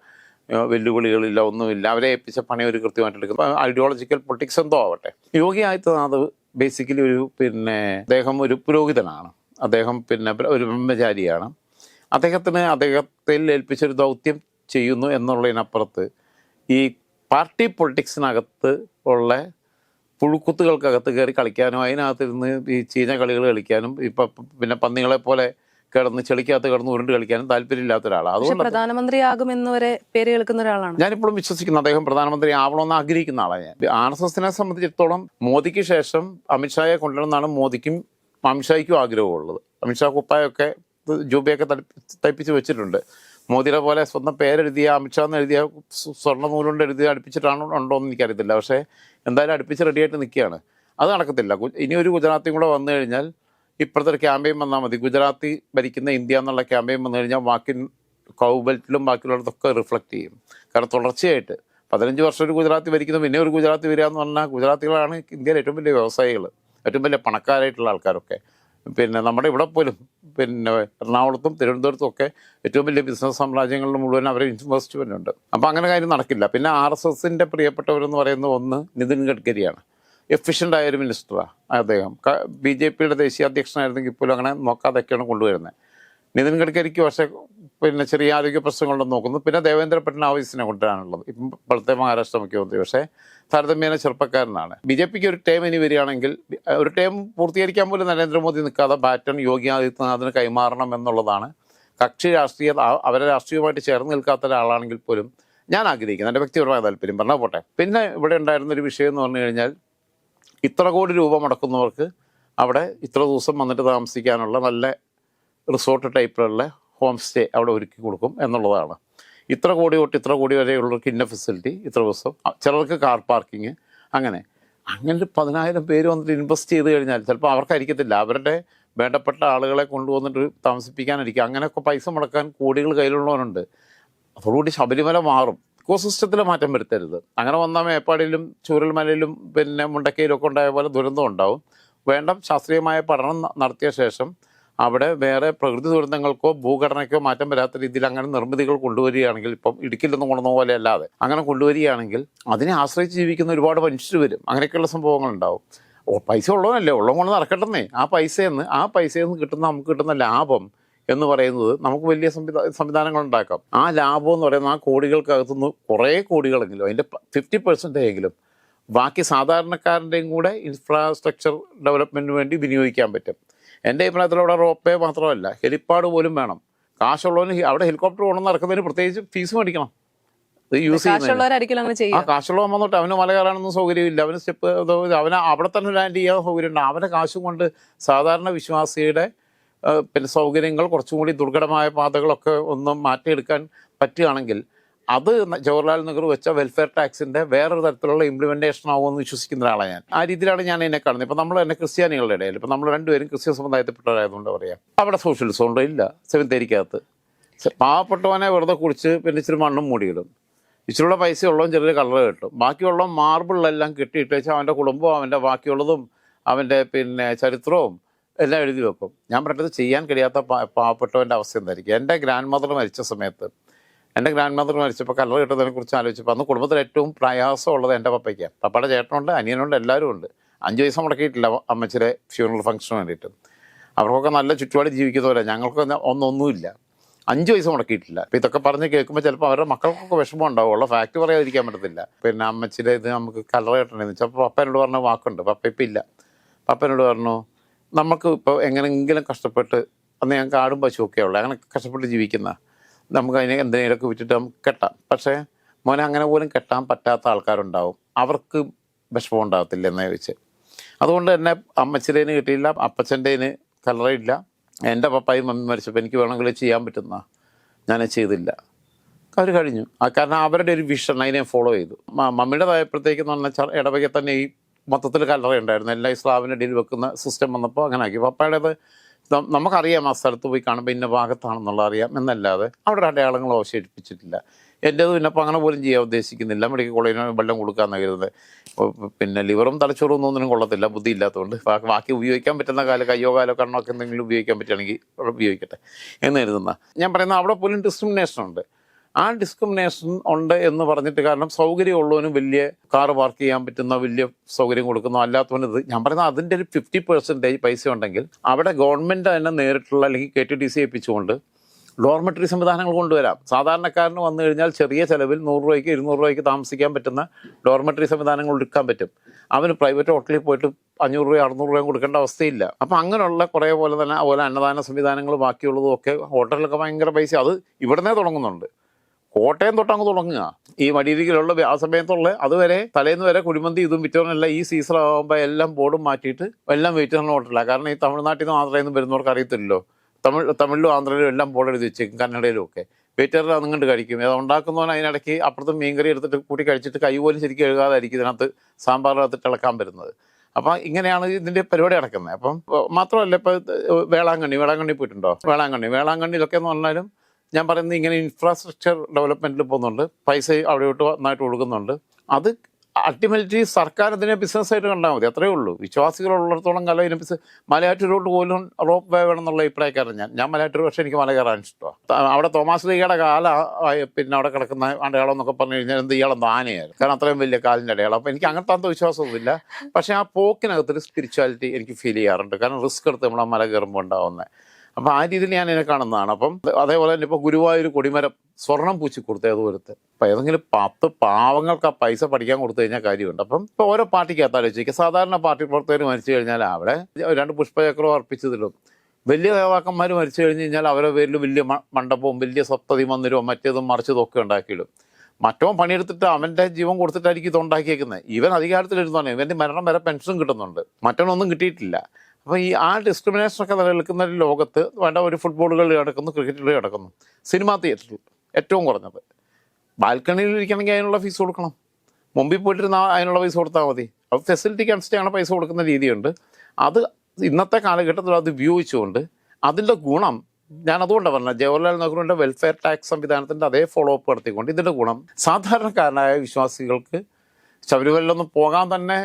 വെല്ലുവിളികളില്ല ഒന്നുമില്ല. അവരെ ഏൽപ്പിച്ച പണി ഒരു കൃത്യമായിട്ട് എടുക്കും. ഐഡിയോളജിക്കൽ പൊളിറ്റിക്സ് എന്തോ ആവട്ടെ. യോഗി ആദിത്യനാഥ് ബേസിക്കലി ഒരു പിന്നെ അദ്ദേഹം ഒരു പുരോഹിതനാണ്. അദ്ദേഹം പിന്നെ ഒരു ബ്രഹ്മചാരിയാണ്. അദ്ദേഹത്തിന് അദ്ദേഹത്തിൽ ഏൽപ്പിച്ചൊരു ദൗത്യം ചെയ്യുന്നു എന്നുള്ളതിനപ്പുറത്ത് ഈ പാർട്ടി പൊളിറ്റിക്സിനകത്ത് ഉള്ള പുഴുക്കുത്തുകൾക്കകത്ത് കയറി കളിക്കാനും അതിനകത്തിരുന്ന് ഈ ചീഞ്ഞ കളികൾ കളിക്കാനും ഇപ്പം പിന്നെ പന്നികളെ പോലെ കിടന്ന് ചെളിക്കകത്ത് കിടന്ന് ഉരുണ്ട് കളിക്കാനും താല്പര്യമില്ലാത്ത ഒരാളാണ് അതുകൊണ്ട് പ്രധാനമന്ത്രി ആകുമെന്ന് വരെ പേര് കേൾക്കുന്ന ഒരാളാണ്. ഞാനിപ്പോഴും വിശ്വസിക്കുന്നു അദ്ദേഹം പ്രധാനമന്ത്രി ആവണമെന്ന് ആഗ്രഹിക്കുന്ന ആളാണ് ഞാൻ. ആർ എസ് എസിനെ സംബന്ധിച്ചിടത്തോളം മോദിക്ക് ശേഷം അമിത്ഷായെ കൊണ്ടുവരണമെന്നാണ് മോദിക്കും അമിത്ഷായ്ക്കും ആഗ്രഹമുള്ളത്. അമിത്ഷാ കുപ്പായൊക്കെ ജൂബയൊക്കെ തയ്പ്പിച്ച് വെച്ചിട്ടുണ്ട്. മോദിയുടെ പോലെ സ്വന്തം പേരെഴുതിയ അമിത്ഷാ എന്ന് എഴുതിയ നൂലുകൊണ്ട് എഴുതി അടുപ്പിച്ചിട്ടാണോ ഉണ്ടോ എന്ന് എനിക്കറിയത്തില്ല. പക്ഷേ എന്തായാലും അടുപ്പിച്ച് റെഡിയായിട്ട് നിൽക്കുകയാണ്. അത് നടക്കത്തില്ല. ഇനി ഒരു ഗുജറാത്തി കൂടെ വന്നു കഴിഞ്ഞാൽ ഇപ്പോഴത്തെ ക്യാമ്പയിൻ വന്നാൽ മതി. ഗുജറാത്തി ഭരിക്കുന്ന ഇന്ത്യ എന്നുള്ള ക്യാമ്പയിൻ വന്നു കഴിഞ്ഞാൽ ബാക്കി കൗബൽറ്റിലും ബാക്കിയുള്ളതൊക്കെ റിഫ്ലക്റ്റ് ചെയ്യും. കാരണം തുടർച്ചയായിട്ട് പതിനഞ്ച് വർഷം ഒരു ഗുജറാത്തി ഭരിക്കുന്നു പിന്നെ ഒരു ഗുജറാത്തി വരിക എന്ന് പറഞ്ഞാൽ ഗുജറാത്തികളാണ് ഇന്ത്യയിലെ ഏറ്റവും വലിയ വ്യവസായികൾ ഏറ്റവും വലിയ പണക്കാരായിട്ടുള്ള ആൾക്കാരൊക്കെ. പിന്നെ നമ്മുടെ ഇവിടെ പോലും പിന്നെ എറണാകുളത്തും തിരുവനന്തപുരത്തും ഒക്കെ ഏറ്റവും വലിയ ബിസിനസ് സാമ്രാജ്യങ്ങളിൽ മുഴുവൻ അവർ ഇൻവെസ്റ്റ്മെന്റ് ഉണ്ട് അപ്പോൾ അങ്ങനെ കാര്യം നടക്കില്ല. പിന്നെ ആർ എസ് എസിന്റെ പ്രിയപ്പെട്ടവരെന്ന് പറയുന്ന ഒന്ന് നിതിൻ ഗഡ്കരിയാണ്. എഫിഷ്യന്റ് ആയ ഒരു മിനിസ്റ്ററാണ് അദ്ദേഹം. ബി ജെ പിയുടെ ദേശീയ അധ്യക്ഷനായിരുന്നെങ്കിൽ പോലും അങ്ങനെ നോക്കാതൊക്കെയാണ് കൊണ്ടുവരുന്നത്. നിതിൻ ഗഡ്കരിക്ക് പക്ഷേ പിന്നെ ചെറിയ ആരോഗ്യ പ്രശ്നങ്ങളുണ്ടെന്ന് നോക്കുന്നു. പിന്നെ ദേവേന്ദ്ര ഫഡ്നാവിസിനെ കൊണ്ടുവരാനുള്ളത്. ഇപ്പം ഇപ്പോഴത്തെ മഹാരാഷ്ട്ര മുഖ്യമന്ത്രി. പക്ഷേ താരതമ്യേന ചെറുപ്പക്കാരനാണ്. ബി ജെ പിക്ക് ഒരു ടേം ഇനി വരികയാണെങ്കിൽ ഒരു ടേം പൂർത്തീകരിക്കാൻ പോലും നരേന്ദ്രമോദി നിൽക്കാതെ ബാറ്റൺ യോഗി ആദിത്യനാഥിന് കൈമാറണം എന്നുള്ളതാണ് കക്ഷി രാഷ്ട്രീയ അവരെ രാഷ്ട്രീയമായിട്ട് ചേർന്ന് നിൽക്കാത്ത ഒരാളാണെങ്കിൽ പോലും ഞാൻ ആഗ്രഹിക്കുന്നു. എന്റെ വ്യക്തിപരമായ താല്പര്യം. പറഞ്ഞാൽ പോട്ടെ. പിന്നെ ഇവിടെ ഉണ്ടായിരുന്ന ഒരു വിഷയം എന്ന് പറഞ്ഞു കഴിഞ്ഞാൽ ഇത്ര കോടി രൂപ മുടക്കുന്നവർക്ക് അവിടെ ഇത്ര ദിവസം വന്നിട്ട് താമസിക്കാനുള്ള നല്ല റിസോർട്ട് ടൈപ്പിലുള്ള ഹോം സ്റ്റേ അവിടെ ഒരുക്കി കൊടുക്കും എന്നുള്ളതാണ്. ഇത്ര കോടി തൊട്ട് ഇത്ര കോടി വരെയുള്ളവർക്ക് ഇന്ന ഫെസിലിറ്റി ഇത്ര ദിവസം ചിലർക്ക് കാർ പാർക്കിങ് അങ്ങനെ. അങ്ങനെ ഒരു പതിനായിരം പേര് വന്നിട്ട് ഇൻവെസ്റ്റ് ചെയ്ത് കഴിഞ്ഞാൽ ചിലപ്പോൾ അവർക്കായിരിക്കത്തില്ല. അവരുടെ വേണ്ടപ്പെട്ട ആളുകളെ കൊണ്ടുവന്നിട്ട് താമസിപ്പിക്കാനായിരിക്കും. അങ്ങനെയൊക്കെ പൈസ മുടക്കാൻ കോടികൾ കയ്യിലുള്ളവരുണ്ട്. അതോടുകൂടി ശബരിമല മാറും. ഇക്കോ സിസ്റ്റത്തിൽ മാറ്റം വരുത്തരുത്. അങ്ങനെ വന്നാൽ മേപ്പാടിയിലും ചൂരൽമലയിലും പിന്നെ മുണ്ടക്കയിലും ഒക്കെ ഉണ്ടായ പോലെ ദുരന്തം ഉണ്ടാവും. വേണ്ട ശാസ്ത്രീയമായ പഠനം നടത്തിയ ശേഷം അവിടെ വേറെ പ്രകൃതി ദുരന്തങ്ങൾക്കോ ഭൂഘടനയ്ക്കോ മാറ്റം വരാത്ത രീതിയിൽ അങ്ങനെ നിർമ്മിതികൾ കൊണ്ടുവരികയാണെങ്കിൽ ഇപ്പം ഇടുക്കിലൊന്നും കൊണ്ടുവന്ന പോലെ അല്ലാതെ അങ്ങനെ കൊണ്ടുവരികയാണെങ്കിൽ അതിനെ ആശ്രയിച്ച് ജീവിക്കുന്ന ഒരുപാട് മനുഷ്യർ വരും. അങ്ങനെയൊക്കെയുള്ള സംഭവങ്ങൾ ഉണ്ടാവും പൈസ ഉള്ളവനല്ലേ? ഉള്ളവൻ കൊണ്ട് നടക്കട്ടെന്നേ. ആ പൈസയെന്ന് ആ പൈസയിൽ കിട്ടുന്ന നമുക്ക് കിട്ടുന്ന ലാഭം എന്ന് പറയുന്നത് നമുക്ക് വലിയ സംവിധാ സംവിധാനങ്ങൾ ഉണ്ടാക്കാം ആ ലാഭം എന്ന് പറയുന്നത് ആ കോടികൾക്കകത്തുനിന്ന് കുറേ കോടികളെങ്കിലും അതിന്റെ ഫിഫ്റ്റി പെർസെന്റ് എങ്കിലും ബാക്കി സാധാരണക്കാരന്റെയും കൂടെ ഇൻഫ്രാസ്ട്രക്ചർ ഡെവലപ്മെന്റിന് വേണ്ടി വിനിയോഗിക്കാൻ പറ്റും. എന്റെ അഭിപ്രായത്തിൽ അവിടെ റോപ്പേ മാത്രമല്ല ഹെലിപ്പാഡ് പോലും വേണം. കാശുള്ളവന് അവിടെ ഹെലികോപ്റ്റർ കൊണ്ടു നടക്കുന്നതിന് പ്രത്യേകിച്ച് ഫീസ് മേടിക്കണം. യൂസ് ആ കാശുള്ളവൻ വന്നിട്ട് അവന് മല കയറാനൊന്നും സൗകര്യമില്ല അവന് സ്റ്റെപ്പ് അവന് അവിടെ തന്നെ ലാൻഡ് ചെയ്യാൻ സൗകര്യം ഉണ്ട്. അവന്റെ കാശും കൊണ്ട് സാധാരണ വിശ്വാസിയുടെ പിന്നെ സൗകര്യങ്ങൾ കുറച്ചും കൂടി ദുർഘടമായ പാതകളൊക്കെ ഒന്ന് മാറ്റിയെടുക്കാൻ പറ്റുകയാണെങ്കിൽ അത് ജവഹർലാൽ നെഹ്റു വെച്ച വെൽഫെയർ ടാക്സിന്റെ വേറൊരു തരത്തിലുള്ള ഇംപ്ലിമെന്റേഷൻ ആവുമെന്ന് വിശ്വസിക്കുന്ന ഒരാളാണ് ഞാൻ. ആ രീതിയിലാണ് ഞാൻ എന്നെ കാണുന്നത്. ഇപ്പം നമ്മൾ എന്നെ ക്രിസ്ത്യാനികളുടെ ഇടയിൽ ഇപ്പം നമ്മൾ രണ്ടുപേരും ക്രിസ്ത്യൻ സമുദായത്തിൽപ്പെട്ടവരായതുകൊണ്ട് പറയാം. അവിടെ സോഷ്യലിസം ഉണ്ടോ ഇല്ല സെമിത്തേരിക്കകത്ത് പാവപ്പെട്ടവനെ വെറുതെ കുടിച്ച് പിന്നെ ഇച്ചിരി മണ്ണും മൂടിയിടും. ഇച്ചിരിയുള്ള പൈസ ഉള്ളവൻ ചെറിയ കളർ കിട്ടും. ബാക്കിയുള്ള മാർബിളെല്ലാം കെട്ടിയിട്ട് വെച്ചാൽ അവന്റെ കുടുംബവും അവന്റെ ബാക്കിയുള്ളതും അവന്റെ പിന്നെ ചരിത്രവും എല്ലാം എഴുതി വെക്കും. ഞാൻ പറഞ്ഞത് ചെയ്യാൻ കഴിയാത്ത പാവപ്പെട്ടവന്റെ അവസ്ഥ എന്തായിരിക്കും? എന്റെ ഗ്രാൻഡ് മദർ മരിച്ച സമയത്ത് എന്റെ ഗ്രാൻഡ് മദർ മരിച്ചപ്പോൾ കല്ലറ കിട്ടുന്നതിനെ കുറിച്ച് ആലോചിച്ചപ്പോൾ അന്ന് കുടുംബത്തിൽ ഏറ്റവും പ്രയാസമുള്ളത് എന്റെ പപ്പയ്ക്കാണ് പപ്പയുടെ ചേട്ടനുണ്ട് അനിയനുണ്ട് എല്ലാവരും ഉണ്ട്. അഞ്ച് പൈസ മുടക്കിയിട്ടില്ല അമ്മച്ചിയുടെ ഫ്യൂണറൽ ഫംഗ്ഷന് വേണ്ടിയിട്ട്. അവർക്കൊക്കെ നല്ല ചുറ്റുപാട് ജീവിക്കുന്നവരാണ് ഞങ്ങൾക്ക് ഒന്നൊന്നുമില്ല. അഞ്ച് പൈസ മുടക്കിയിട്ടില്ല. അപ്പം ഇതൊക്കെ പറഞ്ഞ് കേൾക്കുമ്പോൾ ചിലപ്പോൾ അവരുടെ മക്കൾക്കൊക്കെ വിഷമം ഉണ്ടാവും. ഉള്ള ഫാക്ട് പറയാതിരിക്കാൻ പറ്റത്തില്ല. പിന്നെ അമ്മച്ചിയുടെ ഇത് നമുക്ക് കല്ലറ കിട്ടണമെന്ന് വെച്ചാൽ അപ്പോൾ പപ്പനോട് പറഞ്ഞ വാക്കുണ്ട്. പപ്പ ഇപ്പം ഇല്ല. പപ്പനോട് പറഞ്ഞു നമുക്ക് ഇപ്പോൾ എങ്ങനെയെങ്കിലും കഷ്ടപ്പെട്ട് അന്ന് ഞങ്ങൾക്ക് ആടും പശുവൊക്കെ ഉള്ളു. അങ്ങനെ കഷ്ടപ്പെട്ട് ജീവിക്കുന്ന നമുക്ക് അതിനെ എന്തിനേലൊക്കെ വിറ്റിട്ട് നമുക്ക് കെട്ടാം. പക്ഷേ മോനെ അങ്ങനെ പോലും കെട്ടാൻ പറ്റാത്ത ആൾക്കാരുണ്ടാവും. അവർക്ക് വിഷമം ഉണ്ടാകത്തില്ല എന്നേ ചോദിച്ച്. അതുകൊണ്ട് തന്നെ അമ്മച്ചിടേന് കിട്ടിയില്ല അപ്പച്ചന്റെന് കലറയില്ല എന്റെ പപ്പായും മമ്മി മരിച്ചപ്പോൾ എനിക്ക് വേണമെങ്കിൽ ചെയ്യാൻ പറ്റുന്ന ഞാൻ ചെയ്തില്ല. അവർ കഴിഞ്ഞു. കാരണം അവരുടെ ഒരു വിഷൻ അതിനെ ഫോളോ ചെയ്തു. മമ്മിയുടെ തായപ്പോഴത്തേക്ക് എന്ന് പറഞ്ഞാൽ ഇടവകെ തന്നെ ഈ മൊത്തത്തിൽ കല്ലറ ഉണ്ടായിരുന്നു. എല്ലാ ഇസ്ലാമിന്റെ ഇടയിൽ വെക്കുന്ന സിസ്റ്റം വന്നപ്പോൾ അങ്ങനെ ആക്കി. പപ്പയുടേത് നമുക്കറിയാം ആ സ്ഥലത്ത് പോയി കാണുമ്പോൾ ഇന്ന ഭാഗത്താണെന്നുള്ള അറിയാം. എന്നല്ലാതെ അവിടെ അടയാളങ്ങൾ അവശേഷിപ്പിച്ചിട്ടില്ല. എന്റേത് പിന്നെ അപ്പോൾ അങ്ങനെ പോലും ചെയ്യാൻ ഉദ്ദേശിക്കുന്നില്ല. മെഡിക്കൽ കോളേജിന് വെള്ളം കൊടുക്കാമെന്ന് കരുതുന്നത് പിന്നെ ലിവറും തലച്ചോറും ഒന്നും ഒന്നിനും കൊള്ളത്തില്ല. ബുദ്ധി ഇല്ലാത്തതുകൊണ്ട് ബാക്കി ഉപയോഗിക്കാൻ പറ്റുന്ന കാലം കയ്യോ കാലോ കണ്ണോ ഒക്കെ എന്തെങ്കിലും ഉപയോഗിക്കാൻ പറ്റുകയാണെങ്കിൽ ഉപയോഗിക്കട്ടെ. എന്ന് കരുതുന്ന. ഞാൻ പറയുന്ന അവിടെ പോലും ഡിസ്ക്രിമിനേഷൻ ഉണ്ട് ആ ഡിസ്ക്രിമിനേഷൻ ഉണ്ട് എന്ന് പറഞ്ഞിട്ട് കാരണം സൗകര്യമുള്ളവനും വലിയ കാറ് പാർക്ക് ചെയ്യാൻ പറ്റുന്ന വലിയ സൗകര്യം കൊടുക്കുന്നു അല്ലാത്തവന് ഇത്. ഞാൻ പറയുന്നത് അതിന്റെ ഒരു ഫിഫ്റ്റി പെർസെന്റേജ് പൈസ ഉണ്ടെങ്കിൽ അവിടെ ഗവൺമെന്റ് തന്നെ നേരിട്ടുള്ള അല്ലെങ്കിൽ കെ ടി ഡി സി ഏൽപ്പിച്ചുകൊണ്ട് ഡോർമെറ്ററി സംവിധാനങ്ങൾ കൊണ്ടുവരാം. സാധാരണക്കാരന് വന്നു കഴിഞ്ഞാൽ ചെറിയ ചിലവിൽ നൂറ് രൂപയ്ക്ക് ഇരുന്നൂറ് രൂപയ്ക്ക് താമസിക്കാൻ പറ്റുന്ന ഡോർമെറ്ററി സംവിധാനങ്ങൾ എടുക്കാൻ പറ്റും. അവന് പ്രൈവറ്റ് ഹോട്ടലിൽ പോയിട്ട് അഞ്ഞൂറ് രൂപ അറുന്നൂറ് രൂപയും കൊടുക്കേണ്ട അവസ്ഥയില്ല. അപ്പം അങ്ങനെയുള്ള കുറേ പോലെ തന്നെ അതുപോലെ അന്നദാന സംവിധാനങ്ങൾ ബാക്കിയുള്ളതും ഒക്കെ ഹോട്ടലിലൊക്കെ ഭയങ്കര പൈസ. അത് ഇവിടുന്നേ തുടങ്ങുന്നുണ്ട്. കോട്ടയം തൊട്ട് അങ്ങ് തുടങ്ങുക. ഈ മടിയിരിക്കലുള്ള ആ സമയത്തുള്ള അതുവരെ തലേന്ന് വരെ കുഴിമന്തി ഇതും വിറ്റോണെല്ലാം ഈ സീസൺ ആകുമ്പോൾ എല്ലാം ബോർഡും മാറ്റിയിട്ട് എല്ലാം വെയിറ്റ് ഓട്ടില്ല കാരണം ഈ തമിഴ്നാട്ടിൽ നിന്ന് ആന്ധ്രയിൽ നിന്ന് വരുന്നവർക്ക് അറിയത്തില്ലല്ലോ. തമിഴ് തമിഴിലും ആന്ധ്രയിലും എല്ലാം ബോർഡ് എഴുതി വെച്ചേക്കും കന്നഡയിലും ഒക്കെ. വെയിറ്ററിൽ അതുകൊണ്ട് കഴിക്കും. അത് ഉണ്ടാക്കുന്നവൻ അതിനിടയ്ക്ക് അപ്പുറത്ത് മീൻകറി എടുത്തിട്ട് കൂട്ടി കഴിച്ചിട്ട് കൈ പോലും ശരിക്കും എഴുതാതായിരിക്കും ഇതിനകത്ത് സാമ്പാറിനകത്തിട്ട് ഇളക്കാൻ വരുന്നത്. അപ്പം ഇങ്ങനെയാണ് ഇതിന്റെ പരിപാടി നടക്കുന്നത്. അപ്പം മാത്രമല്ല ഇപ്പോൾ വേളാങ്കണ്ണി. വേളാങ്കണ്ണി പോയിട്ടുണ്ടോ? വേളാങ്കണ്ണി. വേളാങ്കണ്ണിയിലൊക്കെ എന്ന് പറഞ്ഞാലും ഞാൻ പറയുന്നത് ഇങ്ങനെ ഇൻഫ്രാസ്ട്രക്ചർ ഡെവലപ്മെന്റിൽ പോകുന്നുണ്ട്. പൈസ അവിടെയോട്ട് നന്നായിട്ട് കൊടുക്കുന്നുണ്ട് അത് അൾട്ടിമേറ്റ്ലി സർക്കാർ ഇതിനെ ബിസിനസ്സായിട്ട് കണ്ടാൽ മതി. അത്രയേ ഉള്ളൂ. വിശ്വാസികളുള്ളിടത്തോളം കാലം ഇതിനെ ബിസിനസ് മലയാറ്റൂരോട്ട് പോലും റോപ്പ് വേ വേണം എന്നുള്ള അഭിപ്രായക്കാരൻ ഞാൻ. ഞാൻ മലയാറ്റൂർ പക്ഷേ എനിക്ക് മല കയറാൻ ഇഷ്ടമാണ് അവിടെ തോമാസ് ലീഗയുടെ കാല പിന്നെ അവിടെ കിടക്കുന്ന അടയാളം എന്നൊക്കെ പറഞ്ഞു കഴിഞ്ഞാൽ എന്ത് ഇയാളെന്ത് ആനയായിരുന്നു കാരണം അത്രയും വലിയ കാലിന്റെ അടയാളം. അപ്പോൾ എനിക്ക് അങ്ങനത്തെ അന്ത വിശ്വാസമൊന്നുമില്ല. പക്ഷേ ആ പോക്കിനകത്തൊരു സ്പിരിച്വാലിറ്റി എനിക്ക് ഫീൽ ചെയ്യാറുണ്ട്. കാരണം റിസ്ക് എടുത്ത് നമ്മൾ ആ മല കയറുമ്പോൾ ഉണ്ടാവുന്നത് അപ്പം ആ രീതിയിൽ ഞാൻ എന്നെ കാണുന്നതാണ്. അപ്പം അതേപോലെ തന്നെ ഇപ്പോൾ ഗുരുവായൂർ കൊടിമരം സ്വർണം പൂച്ചി കൊടുത്ത ഏതുപോലത്തെ അപ്പം ഏതെങ്കിലും പത്ത് പാവങ്ങൾക്ക് ആ പൈസ പഠിക്കാൻ കൊടുത്തു കഴിഞ്ഞാൽ കാര്യമുണ്ട്. അപ്പം ഇപ്പോൾ ഓരോ പാർട്ടിക്കകത്ത് ആലോചിക്കുക. സാധാരണ പാർട്ടി പ്രവർത്തകർ മരിച്ചു കഴിഞ്ഞാൽ അവിടെ രണ്ട് പുഷ്പചക്രം അർപ്പിച്ചതിലും വലിയ നേതാക്കന്മാർ മരിച്ചു കഴിഞ്ഞ് കഴിഞ്ഞാൽ അവരുടെ പേരിൽ വലിയ മണ്ഡപവും വലിയ സപ്തതി മന്ദിരവും മറ്റേതും മറിച്ചതും ഒക്കെ ഉണ്ടാക്കിയിടും. മറ്റവൻ പണിയെടുത്തിട്ട് അവന്റെ ജീവൻ കൊടുത്തിട്ടായിരിക്കും ഇത് ഉണ്ടാക്കിയേക്കുന്നത്. ഇവൻ അധികാരത്തിലിരുന്നാണ്. ഇവന്റെ മരണം വരെ പെൻഷൻ കിട്ടുന്നുണ്ട്. മറ്റവനൊന്നും കിട്ടിയിട്ടില്ല. അപ്പോൾ ഈ ആ ഡിസ്ക്രിമിനേഷനൊക്കെ നിലനിൽക്കുന്ന ഒരു ലോകത്ത് വേണ്ട ഒരു ഫുട്ബോൾ കളി നടക്കുന്നു. നടക്കുന്നു സിനിമാ തിയേറ്ററിൽ ഏറ്റവും കുറഞ്ഞത്. ബാൽക്കണിയിൽ ഇരിക്കണമെങ്കിൽ അതിനുള്ള ഫീസ് കൊടുക്കണം. മുമ്പിൽ പോയിട്ടിരുന്ന അതിനുള്ള പൈസ കൊടുത്താൽ മതി. അപ്പോൾ ഫെസിലിറ്റിക്ക് അനുസരിച്ചാണ് പൈസ കൊടുക്കുന്ന രീതിയുണ്ട്. അത് ഇന്നത്തെ കാലഘട്ടത്തിൽ അത് ഉപയോഗിച്ചുകൊണ്ട് അതിന്റെ ഗുണം ഞാൻ അതുകൊണ്ടാണ് പറഞ്ഞത്. ജവഹർലാൽ നെഹ്റുവിന്റെ വെൽഫെയർ ടാക്സ് സംവിധാനത്തിന്റെ അതേ ഫോളോ അപ്പ് നടത്തിക്കൊണ്ട് ഇതിന്റെ ഗുണം സാധാരണക്കാരനായ വിശ്വാസികൾക്ക് ശബരിമലയിലൊന്നും പോകാൻ തന്നെ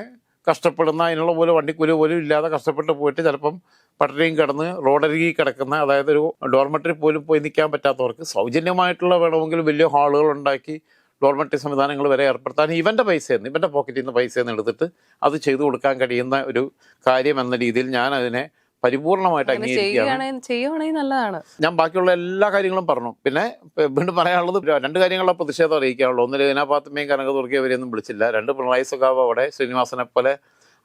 കഷ്ടപ്പെടുന്ന അതിനുള്ള പോലെ വണ്ടിക്കൂലി പോലും ഇല്ലാതെ കഷ്ടപ്പെട്ട് പോയിട്ട് ചിലപ്പം പട്ടണയും കിടന്ന് റോഡരികിൽ കിടക്കുന്ന അതായത് ഒരു ഡോർമെറ്ററി പോലും പോയി നിൽക്കാൻ പറ്റാത്തവർക്ക് സൗജന്യമായിട്ടുള്ള വേണമെങ്കിൽ വലിയ ഹാളുകൾ ഉണ്ടാക്കി ഡോർമെറ്ററി സംവിധാനങ്ങൾ വരെ ഏർപ്പെടുത്താൻ ഇവന്റെ പൈസയിൽ നിന്ന് ഇവന്റെ പോക്കറ്റിൽ നിന്ന് പൈസയിൽ നിന്ന് എടുത്തിട്ട് അത് ചെയ്തു കൊടുക്കാൻ കഴിയുന്ന ഒരു കാര്യം എന്ന രീതിയിൽ ഞാൻ അതിനെ പരിപൂർണമായിട്ട് അംഗീകരിക്കുകയാണ്. നല്ലതാണ്. ഞാൻ ബാക്കിയുള്ള എല്ലാ കാര്യങ്ങളും പറഞ്ഞു. പിന്നെ വീണ്ടും പറയാനുള്ളത് രണ്ട് കാര്യങ്ങളുടെ പ്രതിഷേധം അറിയിക്കാനുള്ളൂ. ഒന്നിൽ രചനാ പാത്തമ്മയും കനകദുർഗയും അവരെയൊന്നും വിളിച്ചില്ല. രണ്ട് പിണറായി സുഖാവ് അവിടെ ശ്രീനിവാസനെ പോലെ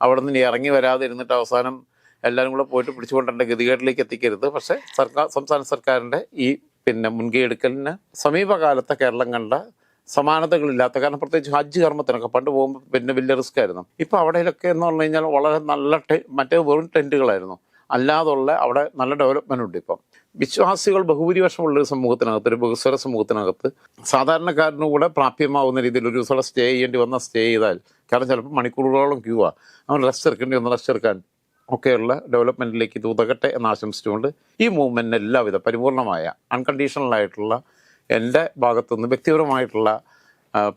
അവിടെ നിന്ന് ഇറങ്ങി വരാതെ ഇരുന്നിട്ട് അവസാനം എല്ലാവരും കൂടെ പോയിട്ട് പിടിച്ചുകൊണ്ടെന്റെ ഗതികേട്ടിലേക്ക് എത്തിക്കരുത്. പക്ഷേ സർക്കാർ സംസ്ഥാന സർക്കാരിന്റെ ഈ പിന്നെ മുൻകൈയെടുക്കലിന് സമീപകാലത്തെ കേരളം കണ്ട സമാനതകളില്ലാത്ത കാരണം പ്രത്യേകിച്ച് ഹജ്ജ് കർമ്മത്തിനൊക്കെ പണ്ട് പോകുമ്പോൾ പിന്നെ വലിയ റിസ്ക് ആയിരുന്നു ഇപ്പോൾ അവിടെയൊക്കെ എന്ന് പറഞ്ഞു കഴിഞ്ഞാൽ വളരെ നല്ല ടെ മറ്റേ വെറും ടെന്റുകളായിരുന്നു അല്ലാതുള്ള അവിടെ നല്ല ഡെവലപ്മെന്റ് ഉണ്ട് ഇപ്പം. വിശ്വാസികൾ ബഹുഭൂരിപക്ഷമുള്ള ഒരു സമൂഹത്തിനകത്ത് ഒരു ബഹുസ്വര സമൂഹത്തിനകത്ത് സാധാരണക്കാരനും കൂടെ പ്രാപ്യമാവുന്ന രീതിയിൽ ഒരു ദിവസം സ്റ്റേ ചെയ്യേണ്ടി വന്നാൽ സ്റ്റേ ചെയ്താൽ കാരണം ചിലപ്പോൾ മണിക്കൂറുകളോളം ക്യൂ ആ. അവൻ റെസ്റ്റ് എടുക്കേണ്ടി വന്ന് റെസ്റ്റ് എടുക്കാൻ ഒക്കെയുള്ള ഡെവലപ്മെന്റിലേക്ക് ഇത് ഉതകട്ടെ എന്ന് ആശംസിച്ചുകൊണ്ട് ഈ മൂവ്മെന്റിന് എല്ലാവിധ പരിപൂർണമായ അൺകണ്ടീഷണൽ ആയിട്ടുള്ള എന്റെ ഭാഗത്തുനിന്ന് വ്യക്തിപരമായിട്ടുള്ള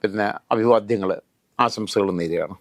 പിന്നെ അഭിവാദ്യങ്ങൾ ആശംസകൾ നേരുകയാണ്.